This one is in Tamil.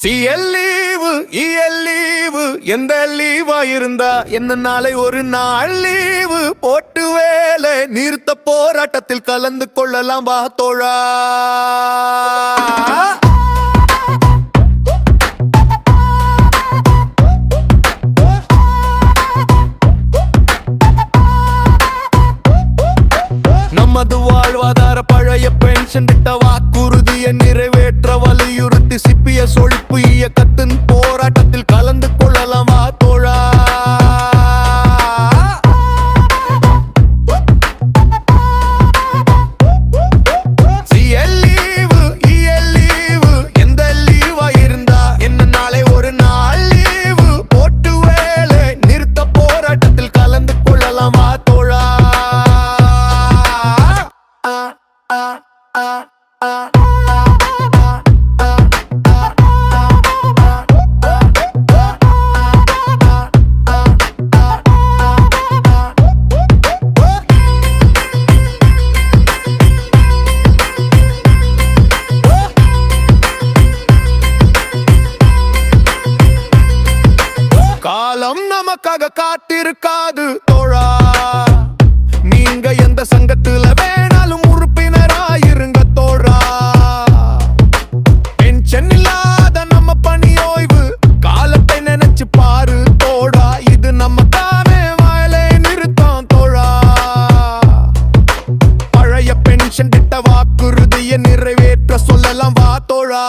சிஎல் லீவு இஎல் லீவு எந்த லீவா இருந்தா என்ன நாளை ஒரு நாள் லீவு? போட்டு வேலை நிறுத்த போராட்டத்தில் கலந்து கொள்ளலாம் வா தோழா. நமது வாழ்வாதார பழைய பென்ஷன் திட்ட வாக்குறுதியை நிறைவேற்ற வலியுறுத்தி காலம் நமக்காக காத்திருக்காது. தோழா நீங்க எந்த சங்கத்துல வேணாலும் உறுப்பினராயிருங்க தோழா. பென்ஷன் இல்லாத நம்ம பணி ஓய்வு காலத்தை நினைச்சு பாரு தோழா. இது நம்ம தாமே வேலை நிறுத்தம் தோழா. பழைய பென்ஷன் திட்ட வாக்குறுதியை நிறைவேற்ற சொல்லலாம் வா தோழா.